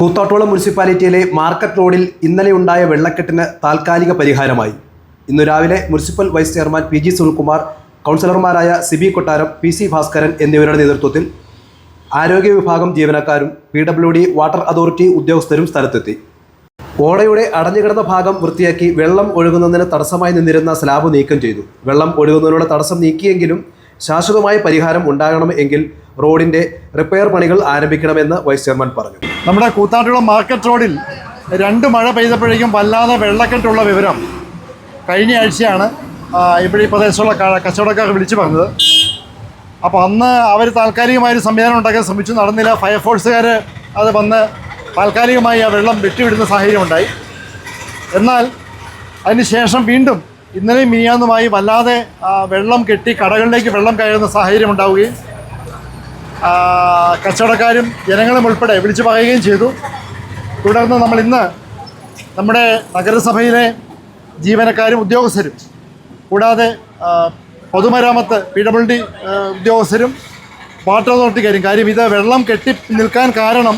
കൂത്താട്ടോളം മുനിസിപ്പാലിറ്റിയിലെ മാർക്കറ്റ് റോഡിൽ ഇന്നലെ ഉണ്ടായ വെള്ളക്കെട്ടിന് താൽക്കാലിക പരിഹാരമായി. ഇന്നു രാവിലെ municipal vice chairman P G Sunilkumar കൗൺസിലർമാരായ സിബി കൊട്ടാരം പി സി ഭാസ്കരൻ എന്നിവരുടെ നേതൃത്വത്തിൽ ആരോഗ്യ വിഭാഗം ജീവനക്കാരും P W D water authority ഉദ്യോഗസ്ഥരും സ്ഥലത്തെത്തി. ഓടയുടെ അടഞ്ഞുകിടന്ന ഭാഗം വൃത്തിയാക്കി വെള്ളം ഒഴുകുന്നതിന് തടസ്സമായി നിന്നിരുന്ന സ്ലാബ് നീക്കം ചെയ്തു. വെള്ളം ഒഴുകുന്നതിനുള്ള തടസ്സം നീക്കിയെങ്കിലും ശാശ്വതമായ പരിഹാരം ഉണ്ടാകണം എങ്കിൽ റോഡിന്റെ റിപ്പയർ പണികൾ ആരംഭിക്കണമെന്ന് വൈസ് ചെയർമാൻ പറഞ്ഞു. നമ്മുടെ കൂത്താട്ടുകുളം മാർക്കറ്റ് റോഡിൽ രണ്ട് മഴ പെയ്തപ്പോഴേക്കും വല്ലാതെ വെള്ളക്കെട്ടുള്ള വിവരം കഴിഞ്ഞ ആഴ്ചയാണ് ഇവിടെ ഈ പ്രദേശത്തുള്ള കച്ചവടക്കാർ വിളിച്ചു പറഞ്ഞത്. അപ്പോൾ അന്ന് അവർ താൽക്കാലികമായൊരു സംവിധാനം ഉണ്ടാക്കാൻ ശ്രമിച്ചു നടന്നില്ല. ഫയർഫോഴ്സുകാർ അത് വന്ന് താൽക്കാലികമായി ആ വെള്ളം വെട്ടിവിടുന്ന സാഹചര്യം ഉണ്ടായി. എന്നാൽ അതിനുശേഷം വീണ്ടും ഇന്നലെയും മിനിയാന്നുമായി വല്ലാതെ വെള്ളം കെട്ടി കടകളിലേക്ക് വെള്ളം കയറുന്ന സാഹചര്യം ഉണ്ടാവുകയും കച്ചവടക്കാരും ജനങ്ങളും ഉൾപ്പെടെ വിളിച്ചു പറയുകയും ചെയ്തു. തുടർന്ന് നമ്മൾ ഇന്ന് നമ്മുടെ നഗരസഭയിലെ ജീവനക്കാരും ഉദ്യോഗസ്ഥരും കൂടാതെ പൊതുമരാമത്ത് പി ഡബ്ല്യു ഡി ഉദ്യോഗസ്ഥരും വാട്ടർ അതോറിറ്റിക്കാരും കാര്യം ഇത് വെള്ളം കെട്ടി നിൽക്കാൻ കാരണം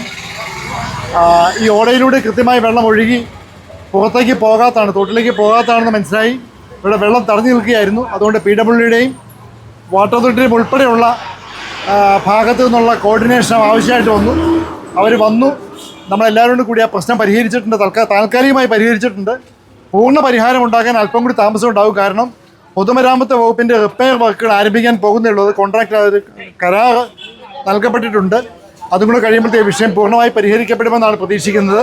ഈ ഓടയിലൂടെ കൃത്യമായി വെള്ളം ഒഴുകി പുറത്തേക്ക് പോകാത്താണ് തോട്ടിലേക്ക് പോകാത്താണെന്ന് മനസ്സിലായി. ഇവിടെ വെള്ളം തടഞ്ഞു നിൽക്കുകയായിരുന്നു. അതുകൊണ്ട് പി ഡബ്ല്യു ഡിയുടെയും വാട്ടർ അതോറിറ്റിയും ഉൾപ്പെടെയുള്ള ഭാഗത്തു നിന്നുള്ള കോർഡിനേഷൻ ആവശ്യമായിട്ട് വന്നു. അവർ വന്നു. നമ്മളെല്ലാവരും കൂടി ആ പ്രശ്നം പരിഹരിച്ചിട്ടുണ്ട്. തൽക്കാ താൽക്കാലികമായി പരിഹരിച്ചിട്ടുണ്ട്. പൂർണ പരിഹാരം ഉണ്ടാക്കാൻ അല്പം കൂടി താമസം ഉണ്ടാകും കാരണം പൊതുമരാമത്ത് വകുപ്പിന്റെ റിപ്പയർ വർക്കുകൾ ആരംഭിക്കാൻ പോകുന്നുള്ളത് കോൺട്രാക്ട് ഒരു കരാർ നൽകപ്പെട്ടിട്ടുണ്ട്. അതും കൂടെ കഴിയുമ്പോഴത്തേക്ക് വിഷയം പൂർണമായി പരിഹരിക്കപ്പെടുമെന്നാണ് പ്രതീക്ഷിക്കുന്നത്.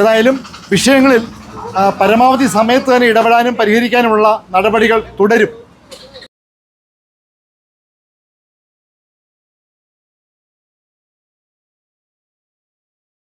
ഏതായാലും വിഷയങ്ങളിൽ പരമാവധി സമയത്ത് തന്നെ ഇടപെടാനും പരിഹരിക്കാനുമുള്ള നടപടികൾ തുടരും.